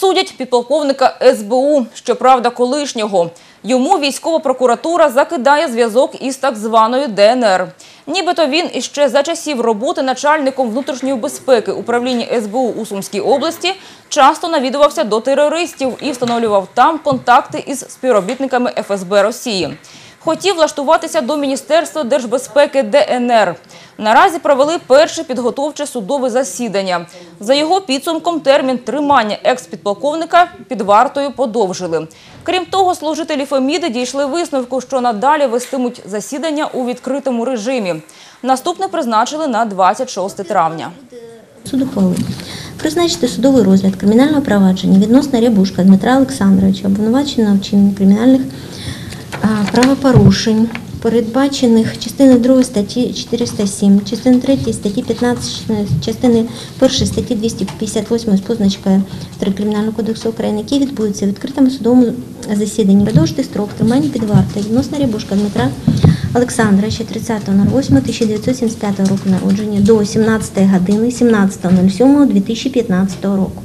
Судять підполковника СБУ, щоправда, колишнього. Йому військова прокуратура закидає зв'язок із так званою ДНР. Нібито він іще за часів роботи начальником внутрішньої безпеки управління СБУ у Сумській області часто навідувався до терористів і встановлював там контакти із співробітниками ФСБ Росії. Хотів влаштуватися до Міністерства держбезпеки ДНР. Наразі провели перше підготовче судове засідання. За його підсумком термін тримання екс-підполковника під вартою подовжили. Крім того, служителі Феміди дійшли висновку, що надалі вестимуть засідання у відкритому режимі. Наступне призначили на 26 травня. Суд ухвалив призначити судовий розгляд кримінального провадження відносно Рябушка Дмитра Олександровича, обвинуваченого вчинення кримінальних правопорушень, передбачених частиною 2 статті 407, частиною 3 статті 15, частини 1 статті 258 з позначкою 3 Кримінального кодексу України, який відбудеться в відкритому судовому засіданні. Продовжити строк тримання під вартою відносно Рябушка Дмитра Олександровича 30.08.1975 року народження до 17 години 17.07.2015 року.